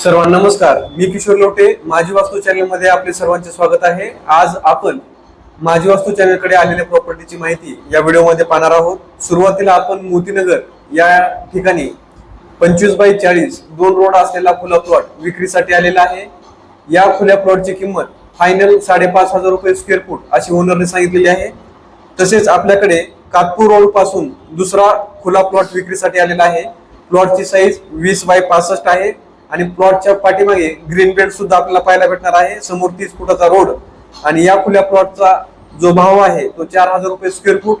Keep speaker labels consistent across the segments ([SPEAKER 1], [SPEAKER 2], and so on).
[SPEAKER 1] सर्वांना नमस्कार. मी किशोर लोटे. माझी वास्तू चॅनलमध्ये आपले सर्वांचे स्वागत आहे. आज आपण माझी वास्तू चॅनलकडे आलेल्या प्रॉपर्टीची माहिती या व्हिडिओमध्ये पाहणार आहोत. सुरुवातीला आपण मोतीनगर या ठिकाणी पंचवीस बाय चाळीस दोन रोड असलेला खुला प्लॉट विक्रीसाठी आलेला आहे. या खुल्या प्लॉटची किंमत फायनल साडेपाच हजार रुपये स्क्वेअर फूट अशी ओनरने सांगितलेली आहे. तसेच आपल्याकडे कातपूर रोडपासून दुसरा खुला प्लॉट विक्रीसाठी आलेला आहे. प्लॉटची साईज वीस बाय पासष्ट आहे. आणि प्लॉटच्या पाठीमागे ग्रीन बेल्ट सुद्धा आपल्याला पाहायला भेटणार आहे. समोर तीस फुटाचा रोड आणि या खुल्या प्लॉटचा जो भाव आहे तो चार हजार रुपये स्क्वेअर फूट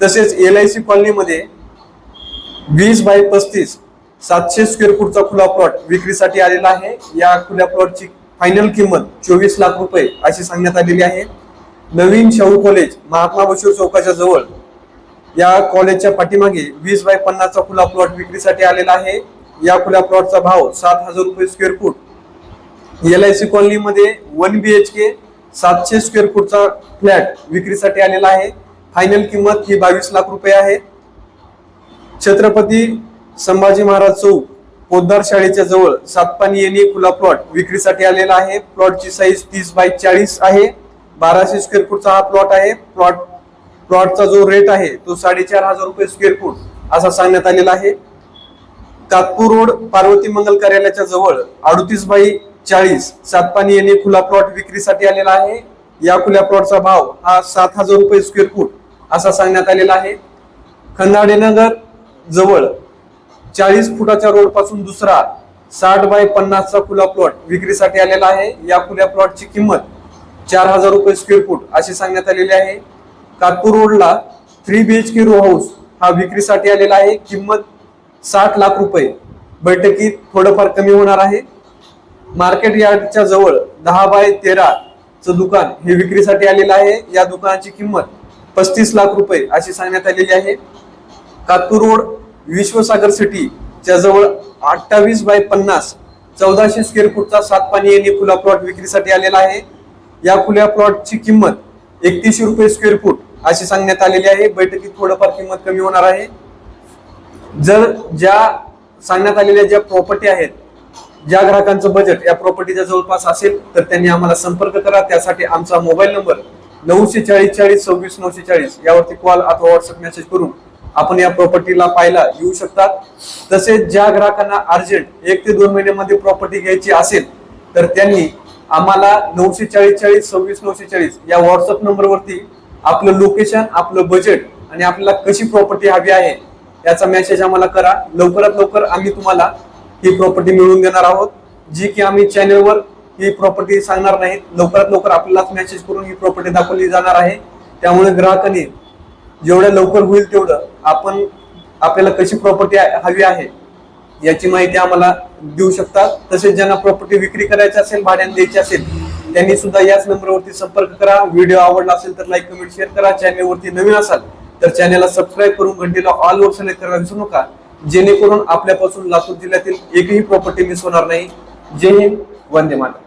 [SPEAKER 1] तसेच एल आय सी कॉलनीमध्ये वीस बाय पस्तीस सातशे स्क्वेअर फूटचा खुला प्लॉट विक्रीसाठी आलेला आहे. या खुल्या प्लॉटची फायनल किंमत चोवीस लाख रुपये अशी सांगण्यात आलेली आहे. नवीन शाहू कॉलेज महात्मा बशूर चौकाच्या जवळ या कॉलेजच्या पाठीमागे वीस बाय पन्नासचा खुला प्लॉट विक्रीसाठी आलेला आहे. या खुल्या प्लॉटचा भाव सात हजार रुपये square foot L I C कॉलनीमध्ये वन बी एच के सातशे स्क्वेअर फूटचा फ्लॅट विक्रीसाठी आलेला आहे. फायनल किंमत ही बावीस लाख रुपये आहे. छत्रपती संभाजी महाराज चौक पोद्दार शाळेच्या जवळ सातपाणी येणे खुला प्लॉट विक्रीसाठी आलेला आहे. प्लॉटची साईज तीस बाय चाळीस आहे. बाराशे स्क्वेअर फूटचा हा प्लॉट आहे. प्लॉट प्लॉटचा जो रेट आहे तो साडेचार हजार रुपये स्क्वेअर फूट असा सांगण्यात आलेला आहे. कातपूर रोड पार्वती मंगल कार्यालयाच्या जवळ अडतीस बाय चाळीस सातपाणी येणे खुला प्लॉट विक्रीसाठी आलेला आहे. या खुल्या प्लॉटचा भाव हा सात हजार रुपये स्क्वेअर फूट असा सांगण्यात आलेला आहे. खंदाडेनगर जवळ चाळीस फुटाच्या रोडपासून दुसरा साठ बाय पन्नासचा खुला प्लॉट विक्रीसाठी आलेला आहे. या खुल्या प्लॉटची किंमत चार हजार रुपये स्क्वेअर फूट अशी सांगण्यात आलेली आहे. कातपूर रोडला three B H K row house हा विक्रीसाठी आलेला आहे. किंमत साठ लाख रुपये. बैठकीत थोडंफार कमी होणार आहे. मार्केट यार्डच्या जवळ दहा बाय तेराचं दुकान हे विक्रीसाठी आलेलं आहे. या दुकानाची किंमत पस्तीस लाख रुपये अशी सांगण्यात आलेली आहे. कातूर रोड विश्वसागर सिटीच्या जवळ अठ्ठावीस बाय पन्नास चौदाशे स्क्वेअर फूटचा सात पाणी येणे खुला प्लॉट विक्रीसाठी आलेला आहे. या खुल्या प्लॉटची किंमत एकतीसशे रुपये स्क्वेअर फूट अशी सांगण्यात आलेली आहे. बैठकीत थोडंफार किंमत कमी होणार आहे. जर ज्या सांगण्यात आलेल्या ज्या प्रॉपर्टी आहेत ज्या ग्राहकांचं बजेट या प्रॉपर्टीच्या जवळपास असेल तर त्यांनी आम्हाला संपर्क करा. त्यासाठी आमचा मोबाईल नंबर नऊशे चाळीस चाळीस सव्वीस नऊशे चाळीस यावरती कॉल अथवा व्हॉट्सअप मेसेज करून आपण या प्रॉपर्टीला पाहायला येऊ शकतात. तसेच ज्या ग्राहकांना अर्जंट एक ते दोन महिन्यामध्ये प्रॉपर्टी घ्यायची असेल तर त्यांनी आम्हाला नऊशे चाळीस चाळीस सव्वीस नऊशे चाळीस या व्हॉट्सअप नंबरवरती आपलं लोकेशन आपलं बजेट आणि आपल्याला कशी प्रॉपर्टी हवी आहे याचा मेसेज आम्हाला करा. लवकरात लवकर आम्ही तुम्हाला ही प्रॉपर्टी मिळवून देणार आहोत. जी की आम्ही चॅनलवर ही प्रॉपर्टी सांगणार नाही लवकरात लवकर आपल्यालाच मेसेज करून ही प्रॉपर्टी दाखवली जाणार आहे. त्यामुळे ग्राहकांनी जेवढ्या लवकर होईल तेवढं आपण आपल्याला कशी प्रॉपर्टी हवी आहे याची माहिती आम्हाला देऊ शकतात तसेच ज्यांना प्रॉपर्टी विक्री करायची असेल भाड्याने द्यायची असेल त्यांनी सुद्धा याच नंबरवरती संपर्क करा. व्हिडिओ आवडला असेल तर लाईक कमेंट शेअर करा. चॅनलवरती नवीन असाल तर चॅनलला सबस्क्राईब करून घंटीला ऑल वर सिलेक्ट करायला विसरू नका. जेणेकरून आपल्यापासून लातूर जिल्ह्यातील एकही प्रॉपर्टी मिस होणार नाही. जय हिंद वंदे मातरम.